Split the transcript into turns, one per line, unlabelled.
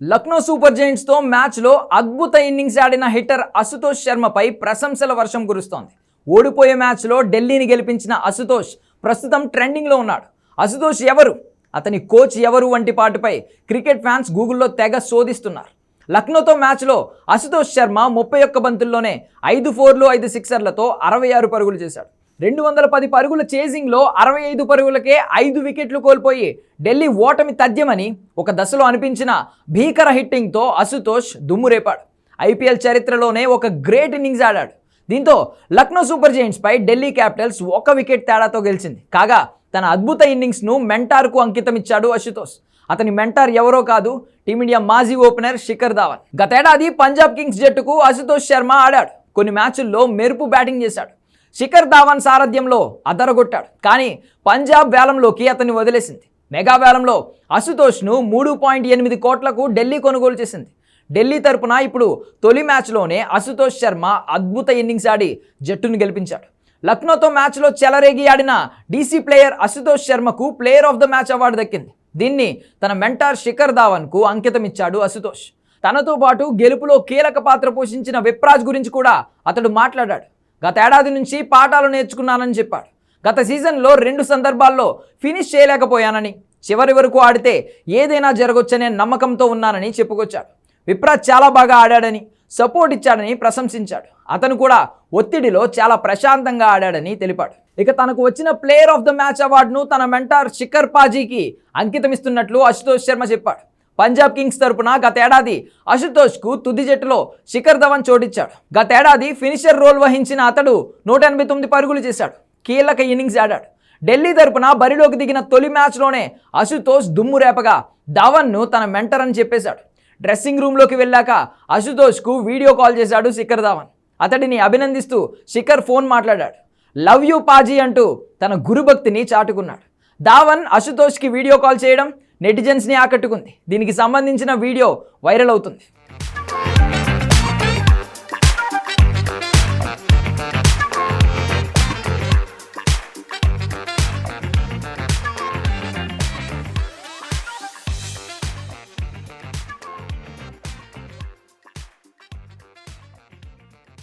Lucknow super జైంట్స్తో మ్యాచ్లో అద్భుత innings ఆడిన హిట్టర్ అశుతోష్ శర్మపై ప్రశంసల వర్షం కురుస్తోంది. ఓడిపోయే మ్యాచ్లో ఢిల్లీని గెలిపించిన అశుతోష్ ప్రస్తుతం ట్రెండింగ్లో ఉన్నాడు. అశుతోష్ ఎవరు? అతని కోచ్ ఎవరు వంటి పాటుపై క్రికెట్ ఫ్యాన్స్ గూగుల్లో తెగ శోధిస్తున్నారు. లక్నోతో మ్యాచ్లో అశుతోష్ శర్మ ముప్పై ఒక్క బంతుల్లోనే ఐదు ఫోర్లు ఐదు సిక్సర్లతో అరవై ఆరు పరుగులు చేశాడు. రెండు వందల పది పరుగుల చేజింగ్లో అరవై ఐదు పరుగులకే ఐదు వికెట్లు కోల్పోయి ఢిల్లీ ఓటమి తథ్యమని ఒక దశలో అనిపించిన భీకర హిట్టింగ్తో అశుతోష్ దుమ్మురేపాడు. ఐపీఎల్ చరిత్రలోనే ఒక గ్రేట్ ఇన్నింగ్స్ ఆడాడు. దీంతో లక్నో సూపర్ జైంట్స్పై ఢిల్లీ క్యాపిటల్స్ ఒక వికెట్ తేడాతో గెలిచింది. కాగా తన అద్భుత ఇన్నింగ్స్ను మెంటార్కు అంకితమిచ్చాడు అశుతోష్. అతని మెంటార్ ఎవరో కాదు టీమిండియా మాజీ ఓపెనర్ శిఖర్ ధావన్. గతేడాది పంజాబ్ కింగ్స్ జట్టుకు అశుతోష్ శర్మ ఆడాడు. కొన్ని మ్యాచుల్లో మెరుపు బ్యాటింగ్ చేశాడు. శిఖర్ ధావన్ సారథ్యంలో అదరగొట్టాడు. కానీ పంజాబ్ వేలంలోకి అతన్ని వదిలేసింది. మెగా వేలంలో అశుతోష్ను మూడు పాయింట్ ఎనిమిది కోట్లకు ఢిల్లీ కొనుగోలు చేసింది. ఢిల్లీ తరపున ఇప్పుడు తొలి మ్యాచ్లోనే అశుతోష్ శర్మ అద్భుత ఇన్నింగ్స్ ఆడి జట్టును గెలిపించాడు. లక్నోతో మ్యాచ్లో చెలరేగి ఆడిన DC player Ashutosh శర్మకు player of the match award దక్కింది. దీన్ని తన మెంటార్ శిఖర్ ధావన్కు అంకితమిచ్చాడు అశుతోష్. తనతో పాటు గెలుపులో కీలక పాత్ర పోషించిన విప్రాజ్ గురించి కూడా అతడు మాట్లాడాడు. గత ఏడాది నుంచి పాఠాలు నేర్చుకున్నానని చెప్పాడు. గత సీజన్లో రెండు సందర్భాల్లో ఫినిష్ చేయలేకపోయానని చివరి వరకు ఆడితే ఏదైనా జరగొచ్చనే నమ్మకంతో ఉన్నానని చెప్పుకొచ్చాడు. విప్రాజ్ చాలా బాగా ఆడాడని సపోర్ట్ ఇచ్చాడని ప్రశంసించాడు. అతను కూడా ఒత్తిడిలో చాలా ప్రశాంతంగా ఆడాడని తెలిపాడు. ఇక తనకు వచ్చిన ప్లేయర్ ఆఫ్ ద మ్యాచ్ అవార్డును తన మెంటార్ శిఖర్ పాజీకి అంకితమిస్తున్నట్లు అశుతోష్ శర్మ చెప్పాడు. పంజాబ్ కింగ్స్ తరపున గతేడాది అశుతోష్కు తుది జట్టులో శిఖర్ ధవన్ చోటిచ్చాడు. గతేడాది ఫినిషర్ రోల్ వహించిన అతడు నూట ఎనభై తొమ్మిది పరుగులు చేశాడు. కీలక ఇన్నింగ్స్ ఆడాడు. ఢిల్లీ తరపున బరిలోకి దిగిన తొలి మ్యాచ్లోనే అశుతోష్ దుమ్ము రేపగా ధవన్ను తన మెంటర్ అని చెప్పేశాడు. డ్రెస్సింగ్ రూమ్లోకి వెళ్ళాక అశుతోష్కు వీడియో కాల్ చేశాడు శిఖర్ ధవన్. అతడిని అభినందిస్తూ శిఖర్ ఫోన్ మాట్లాడాడు. లవ్ యూ పాజీ అంటూ తన గురుభక్తిని చాటుకున్నాడు. ధావన్ అశుతోష్కి వీడియో కాల్ చేయడం నెటిజన్స్ని ఆకట్టుకుంది. దీనికి సంబంధించిన వీడియో వైరల్ అవుతుంది.